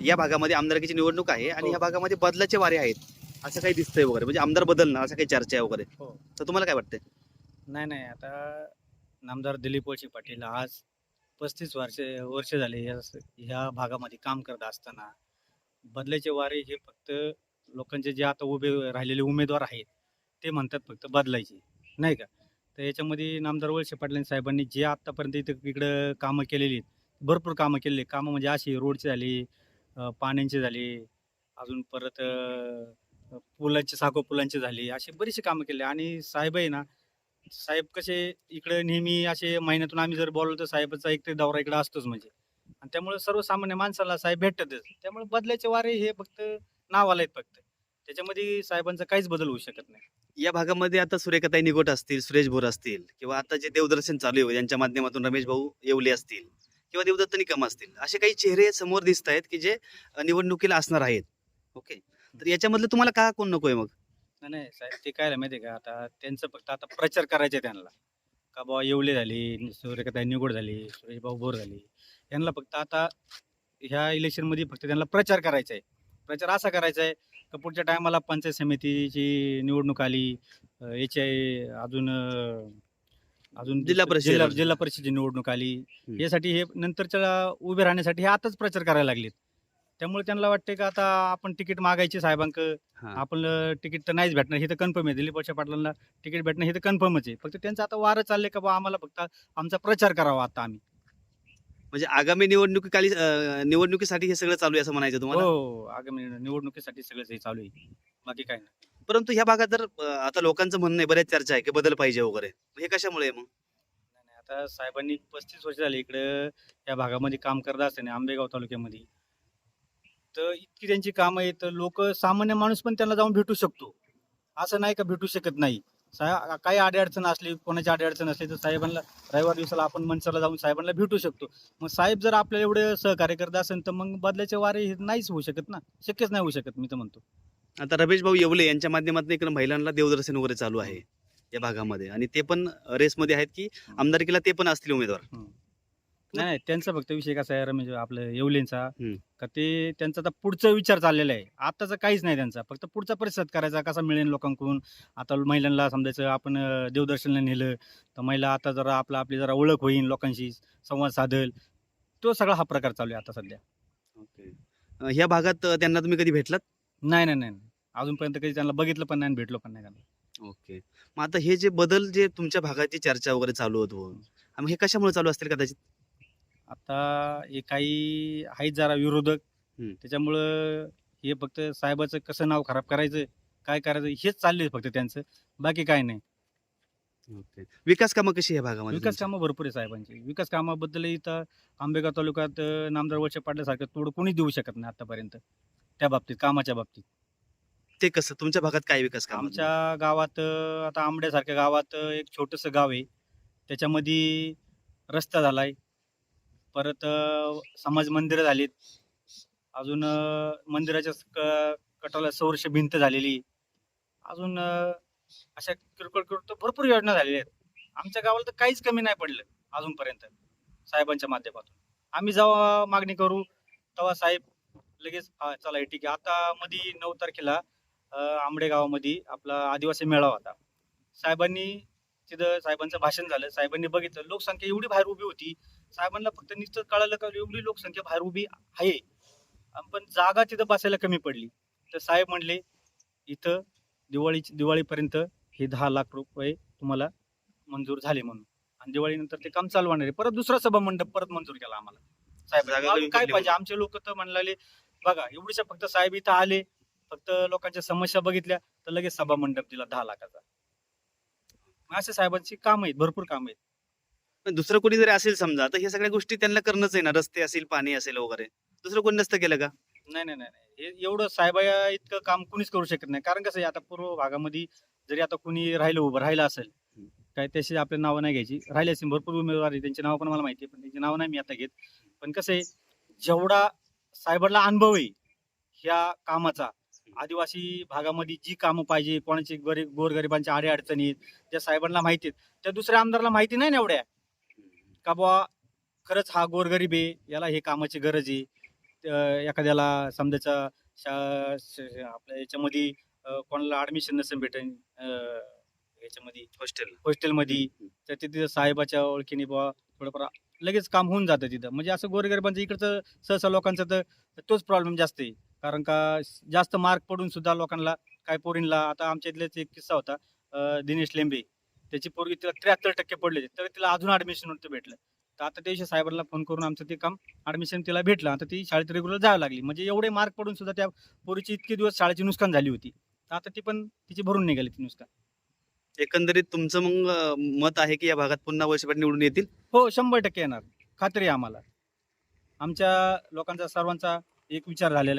या भागामध्ये आमदारकीची निवडणूक आहे आणि हो. या भागामध्ये बदलाचे वारे आहेत असं काही दिसतंय वगैरे. म्हणजे आमदार बदलणं असं काही चर्चा आहे वगैरे. हो. तर तुम्हाला काय वाटतंय? नाही नाही. आता नामदार दिलीप वळसे पाटील आज पस्तीस वर्ष वर्ष झाले या ह्या भागामध्ये काम करत असताना बदलाचे वारे हे फक्त लोकांचे जे आता उभे राहिलेले उमेदवार आहेत ते म्हणतात फक्त बदलायचे. नाही का? तर याच्यामध्ये नामदार वळसे पाटील साहेबांनी जे आत्तापर्यंत इथं इकडं कामं केलेली आहेत भरपूर कामं केलेली. कामं म्हणजे अशी रोडची झाली पाण्याची झाली अजून परत अं, पुलांचे साखो पुलांचे झाली असे बरेचसे कामं केले. आणि साहेब आहे ना साहेब कसे इकडे नेहमी असे महिन्यातून आम्ही जर बोललो तर साहेबाचा एक तरी दौरा इकडे असतोच म्हणजे. आणि त्यामुळे सर्वसामान्य माणसाला साहेब भेटतच त्यामुळे बदलायचे वारे हे फक्त नावाला आहेत फक्त. त्याच्यामध्ये साहेबांचा काहीच बदल होऊ शकत नाही. या भागामध्ये आता सुरेखाताई निगोट असतील सुरेश भोर असतील किंवा आता जे देवदर्शन चालू आहे यांच्या माध्यमातून रमेश भाऊ येवले असतील. किंवा देवदत्त निकम असतील. असे काही चेहरे समोर दिसत आहेत की जे निवडणुकीला असणार आहेत. ओके? तर याच्यामधलं तुम्हाला का कोण नकोय मग? नाही नाही साहेब ते काय माहिती आहे का? आता त्यांचं फक्त आता प्रचार करायचे आहे त्यांना. का बाबा येवले झाली सूर्यकथा निवड झाली भाऊ बोर झाली. यांना फक्त आता ह्या इलेक्शनमध्ये फक्त त्यांना प्रचार करायचा आहे. प्रचार असा करायचा आहे का पुढच्या टायमाला पंचायत समितीची निवडणूक आली याचे अजून अजून जिल्हा परिषद. जिल्हा जिल्हा परिषदेची निवडणूक आली. यासाठी हे नंतरच्या उभे राहण्यासाठी हे आताच प्रचार करायला लागलेत. त्यामुळे त्यांना वाटते का आता आपण तिकीट मागायची साहेबांक. हा. आपलं तिकीट तर नाहीच भेटणार. हे तर कन्फर्म आहे. दिलीप वर्षा पाटलांना तिकीट भेटणं हे तर कन्फर्मच आहे. फक्त त्यांचं आता वारं चाललंय का बा आम्हाला फक्त आमचा प्रचार करावा आता आम्ही. म्हणजे आगामी निवडणुकीखाली अ, निवडणुकीसाठी हे सगळं चालू आहे असं म्हणायचं तुम्हाला? हो आगामी निवडणुकीसाठी सगळंच हे चालू आहे. बाकी काय नाही. परंतु ह्या भागात जर अ, आता लोकांचं म्हणणं आहे बऱ्याच चर्चा आहे की बदल पाहिजे वगैरे. हे कशामुळे आहे मग? नाही, आता साहेबांनी पस्तीस वर्ष झाली इकडं या भागामध्ये काम करत असताना आंबेगाव तालुक्यामध्ये. तर इतकी त्यांची कामं आहेत लोक सामान्य माणूस पण त्यांना जाऊन भेटू शकतो. असं नाही का भेटू शकत नाही. सा काही अडीअडचण असली कोणाची अडीअडचण असली तर साहेबांना रविवार दिवसाला आपण मनसरला जाऊन साहेबांना भेटू शकतो. मग साहेब जर आपल्याला एवढे सहकार्य करत असेल तर मग बदल्याचे वारे हे नाहीच होऊ शकत ना. शक्यच नाही होऊ शकत मी तर म्हणतो. आता रमेश भाऊ येवले यांच्या माध्यमातून इकडे महिलांना देवदर्शन वगैरे चालू आहे. या भागामध्ये. आणि ते पण रेसमध्ये आहेत की आमदारकीला ते पण असतील उमेदवार? नाही नाही त्यांचा फक्त विषय कसा आहे रमेश आपलं येवलेंचा. हम्म. का ते त्यांचा आता पुढचा विचार चाललेला आहे. आताचा काहीच नाही त्यांचा. फक्त पुढचा प्रतिसाद करायचा कसा मिळेल लोकांकडून. आता महिलांना समजायचं आपण अं, देवदर्शनला नेलं तर महिला आता जरा आपला आपली जरा ओळख होईल लोकांशी संवाद साधेल. तो सगळा हा प्रकार चालू आहे आता सध्या. अ, ह्या भागात अ, त्यांना तुम्ही कधी भेटलात? नाही नाही नाही नाही. अजूनपर्यंत कधी त्यांना बघितलं पण नाही आणि भेटलो पण नाही त्यांना. ओके. मग आता हे जे बदल जे तुमच्या भागाची चर्चा वगैरे चालू होतो मग हे कशामुळे चालू असतील कदाचित? आता हे काही आहेत जरा विरोधक. हम्म. त्याच्यामुळं हे फक्त साहेबाचं कसं नाव खराब करायचं काय करायचं हेच चाललंय फक्त त्यांचं. बाकी काय नाही. ओके. विकास कामं कशी आहे या भागामध्ये विकास? कामं भरपूर आहे साहेबांची. विकास कामाबद्दल इथं आंबेगाव तालुक्यात अं, नामदार वर्ष पाडल्यासारखं तोड कोणीच देऊ शकत नाही आतापर्यंत. त्या बाबतीत कामाच्या बाबतीत. ते कसं? तुमच्या भागात काय विकास काम आमच्या गावात अं, आता आंबड्यासारख्या गावात अं, एक छोटंसं गाव आहे. त्याच्यामध्ये रस्ता झालाय. परत अं, समाज मंदिरं झालीत. अजून अं, मंदिराच्या स- क- कटाला सौरश भिंत झालेली. अजून अं, अशा किरकोळ किरकोळ भरपूर योजना झालेल्या आहेत. आमच्या गावाला तर काहीच कमी नाही पडलं अजूनपर्यंत साहेबांच्या माध्यमातून. आम्ही जेव्हा मागणी करू. तेव्हा साहेब लगेच हा चला हे ठीक आहे. आता मध्ये नऊ तारखेला आंबडे गावामध्ये आपला आदिवासी मेळावा होता. साहेबांनी तिथं साहेबांचं भाषण झालं. साहेबांनी बघितलं. लोकसंख्या एवढी बाहेर उभी होती. साहेबांना फक्त नुसतं कळालं का एवढी लोकसंख्या बाहेर उभी आहे. पण जागा तिथं बसायला कमी पडली. तर साहेब म्हणले इथं दिवाळीची दिवाळीपर्यंत हे दहा लाख रुपये तुम्हाला मंजूर झाले म्हणून. आणि दिवाळीनंतर ते काम चालू होणार आहे. परत दुसरा सभा मंडप परत मंजूर केला आम्हाला. साहेब काय पाहिजे. आमचे लोक तर म्हणले बघा एवढीशा फक्त साहेब इथं आले. फक्त लोकांच्या समस्या बघितल्या तर लगेच सभा मंडप दिला दहा लाखाचा. असे साहेबांची काम आहेत भरपूर काम आहेत. पण दुसरं कोणी जरी असेल समजा तर हे सगळ्या गोष्टी त्यांना करणंच आहे ना रस्ते असेल पाणी असेल वगैरे. दुसरं कोणी नसतं केलं का? नाही नाही नाही. हे एवढं साहेबा इतकं काम कुणीच करू शकत नाही. कारण कसं आहे आता पूर्व भागामध्ये जरी आता कुणी राहिलं उभं राहिलं असेल काय त्याची आपल्या नावं नाही घ्यायची. राहिले असेल भरपूर उमेदवार आहे त्यांची नावं पण मला माहिती आहे पण त्यांची नावं नाही मी आता घेत. पण कसं आहे जेवढा साहेबांना अनुभव आहे ह्या कामाचा आदिवासी भागामध्ये जी कामं पाहिजे कोणाची गरीब गोरगरिबांच्या आडे अडचणी आहेत त्या साहेबांना माहिती आहेत त्या दुसऱ्या आमदारला माहिती नाही ना एवढ्या. का बुवा खरंच हा गोरगरीब आहे याला हे कामाची गरज आहे. एखाद्याला समजायचा शा आपल्या याच्यामध्ये कोणाला ॲडमिशन नसेल भेटेल याच्यामध्ये. हॉस्टेल हॉस्टेलमध्ये तर तिथे साहेबाच्या ओळखीने बुवा थोडंफार लगेच काम होऊन जातं तिथं. म्हणजे असं गोरगरिबांचं इकडचं सहसा लोकांचं तर तोच प्रॉब्लेम जास्त आहे. कारण का जास्त मार्क पडून सुद्धा लोकांना काय पोरींला आता आमच्या इथलेच एक किस्सा होता दिनेश लेंबे. त्याची पोरगी तिला त्र्याहत्तर टक्के पडले तर तिला अजून ॲडमिशन नव्हतं भेटलं. तर आता त्या साहेबांना फोन करून आमचं ते काम ॲडमिशन तिला भेटलं. आता ती शाळेत रेग्युलर जायला लागली. म्हणजे एवढे मार्क पडून सुद्धा त्या पोरीची इतके दिवस शाळेची नुकसान झाली होती. तर आता ती पण तिची भरून निघाली ती नुकसान. एकंदरीत तुमचं मग मत आहे की या भागात पुन्हा पाटील निवडून येतील? हो शंभर टक्के येणार. खात्री आम्हाला. आमच्या लोकांचा सर्वांचा एक विचार झालेला